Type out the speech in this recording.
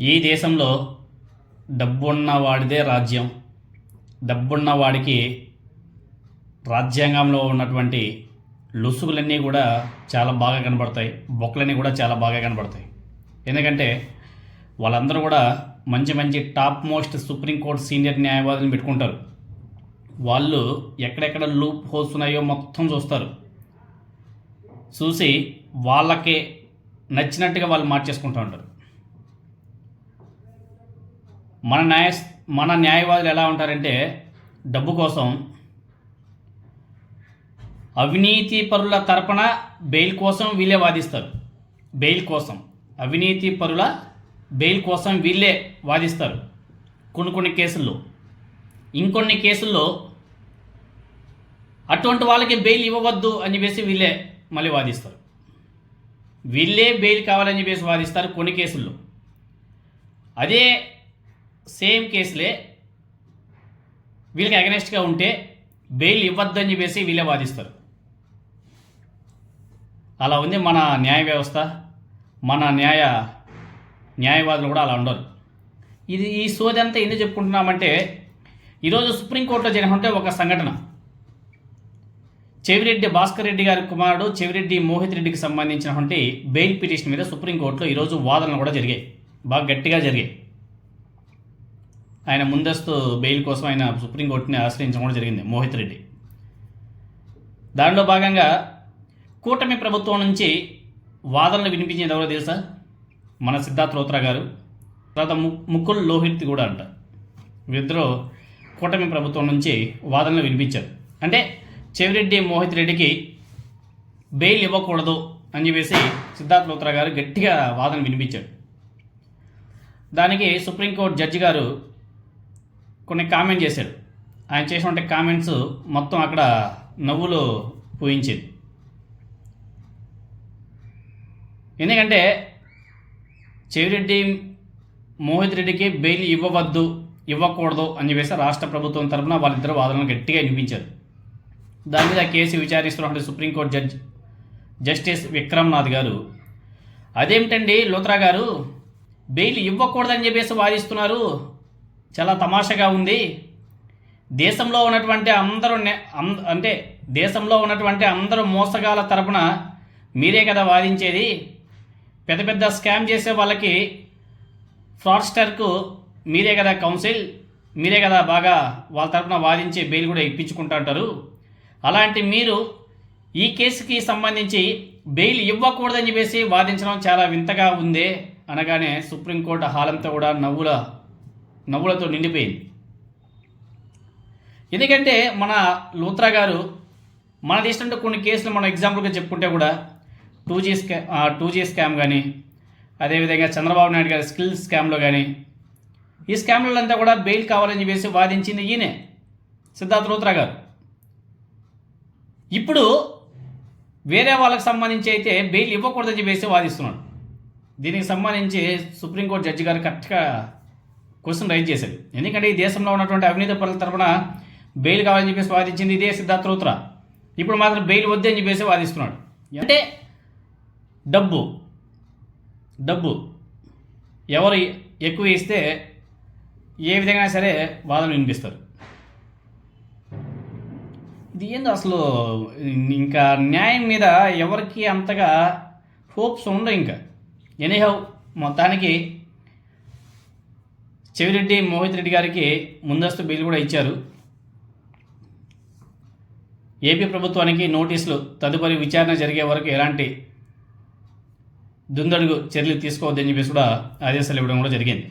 ఈ దేశంలో డబ్బున్న వాడిదే రాజ్యం. డబ్బున్నవాడికి రాజ్యాంగంలో ఉన్నటువంటి లుసుగులన్నీ కూడా చాలా బాగా కనబడతాయి. బొక్కలన్నీ కూడా చాలా బాగా కనబడతాయి. ఎందుకంటే వాళ్ళందరూ కూడా మంచి మంచి top most supreme court senior న్యాయవాదులను పెట్టుకుంటారు. వాళ్ళు ఎక్కడెక్కడ లూప్ హోల్స్ ఉన్నాయో మొత్తం చూస్తారు. చూసి వాళ్ళకి నచ్చినట్టుగా వాళ్ళు మార్చేసుకుంటూ ఉంటారు. మన న్యాయ మన న్యాయవాదులు ఎలా ఉంటారంటే డబ్బు కోసం అవినీతి పరుల తరపున బెయిల్ కోసం వీళ్ళే వాదిస్తారు. బెయిల్ కోసం. అవినీతి పరుల బెయిల్ కోసం వీళ్ళే వాదిస్తారు కొన్ని కొన్ని కేసుల్లో. ఇంకొన్ని కేసుల్లో అటువంటి వాళ్ళకి బెయిల్ ఇవ్వవద్దు అని చెప్పేసి వీళ్ళే మళ్ళీ వాదిస్తారు. వీళ్ళే బెయిల్ కావాలని చెప్పేసి వాదిస్తారు కొన్ని కేసుల్లో. అదే సేమ్ కేసులే వీళ్ళకి అగనెస్ట్గా ఉంటే బెయిల్ ఇవ్వద్దని చెప్పేసి వీళ్ళే వాదిస్తారు. అలా ఉంది మన న్యాయ వ్యవస్థ మన న్యాయ న్యాయవాదులు కూడా అలా ఉండరు. ఇది ఈ సోది అంతా ఎందుకు చెప్పుకుంటున్నామంటే ఈరోజు సుప్రీంకోర్టులో జరిగినట్టే ఒక సంఘటన. చెవిరెడ్డి భాస్కర్ రెడ్డి గారి కుమారుడు చెవిరెడ్డి మోహిత్ రెడ్డికి సంబంధించినటువంటి బెయిల్ పిటిషన్ మీద సుప్రీంకోర్టులో ఈరోజు వాదనలు కూడా జరిగాయి. బాగా గట్టిగా జరిగాయి. ఆయన ముందస్తు బెయిల్ కోసం ఆయన సుప్రీంకోర్టుని ఆశ్రయించడం కూడా జరిగింది. మోహిత్ రెడ్డి. దానిలో భాగంగా కూటమి ప్రభుత్వం నుంచి వాదనలు వినిపించేది ఎవరో తెలుసా? మన సిద్ధార్థ రోత్రా గారు తర్వాత ము ముకుల్ లోహిత్ కూడా అంట. వీరిద్దరూ కూటమి ప్రభుత్వం నుంచి వాదనలు వినిపించారు. అంటే చెవిరెడ్డి మోహిత్ రెడ్డికి బెయిల్ ఇవ్వకూడదు అని చెప్పేసి సిద్ధార్థ లోత్రా గారు గట్టిగా వాదన వినిపించారు. దానికి సుప్రీంకోర్టు జడ్జి గారు కొన్ని కామెంట్ చేశాడు. ఆయన చేసినటువంటి కామెంట్స్ మొత్తం అక్కడ నవ్వులు పూయించేది. ఎందుకంటే చెవిరెడ్డి మోహిత్ రెడ్డికి బెయిల్ ఇవ్వవద్దు ఇవ్వకూడదు అని చెప్పేసి రాష్ట్ర ప్రభుత్వం తరఫున వాళ్ళిద్దరు వాదనలు గట్టిగా వినిపించారు. దాని మీద కేసు విచారిస్తున్నటువంటి supreme court judge justice Vikram Nath గారు అదేమిటండి లోత్రా గారు బెయిల్ ఇవ్వకూడదని చెప్పేసి వాదిస్తున్నారు చాలా తమాషగా ఉంది. దేశంలో ఉన్నటువంటి అందరూ అం- అంటే దేశంలో ఉన్నటువంటి అందరూ మోసగాల తరపున మీరే కదా వాదించేది. పెద్ద పెద్ద స్కామ్ చేసే వాళ్ళకి ఫ్రాడ్స్టర్కు మీరే కదా కౌన్సిల్ మీరే కదా బాగా వాళ్ళ తరపున వాదించే బెయిల్ కూడా ఇప్పించుకుంటుంటారు అలాంటి మీరు ఈ కేసుకి సంబంధించి బెయిల్ ఇవ్వకూడదని చెప్పేసి వాదించడం చాలా వింతగా ఉంది అనగానే సుప్రీంకోర్టు హాలంతా కూడా నవ్వుల నవ్వులతో నిండిపోయింది. ఎందుకంటే మన లూత్రా గారు మన దేశంలో కొన్ని కేసులు మనం ఎగ్జాంపుల్గా చెప్పుకుంటే కూడా టూ జీ స్కా టూ జీ స్కామ్ కానీ అదేవిధంగా చంద్రబాబు నాయుడు గారి స్కిల్ స్కామ్లో కానీ ఈ స్కామ్లంతా కూడా బెయిల్ కావాలని చెప్పేసి వాదించింది ఈయనే సిద్ధార్థ లూత్రా గారు. ఇప్పుడు వేరే వాళ్ళకి సంబంధించి అయితే బెయిల్ ఇవ్వకూడదని చెప్పేసి వాదిస్తున్నాడు. దీనికి సంబంధించి సుప్రీంకోర్టు జడ్జి గారు కరెక్ట్గా క్వశ్చన్ రైజ్ చేశారు ఎందుకంటే ఈ దేశంలో ఉన్నటువంటి అవినీతి పనుల తరపున బెయిల్ కావాలని చెప్పేసి వాదించింది ఇదే సిద్ధార్థ ఇప్పుడు మాత్రం బెయిల్ వద్దని చెప్పేసి వాదిస్తున్నాడు. అంటే డబ్బు డబ్బు ఎవరు ఎక్కువ ఇస్తే ఏ విధంగా సరే వాదనలు వినిపిస్తారు. ఇది ఏందో అసలు ఇంకా న్యాయం మీద ఎవరికి అంతగా హోప్స్ ఉండవు ఇంకా. ఎనీహౌ మొత్తానికి చెవిరెడ్డి మోహిత్ రెడ్డి గారికి ముందస్తు బిల్ కూడా ఇచ్చారు. ఏపీ ప్రభుత్వానికి నోటీసులు తదుపరి విచారణ జరిగే వరకు ఎలాంటి దుందడుగు చర్యలు తీసుకోవద్దని చెప్పేసి కూడా ఆదేశాలు ఇవ్వడం కూడా జరిగింది.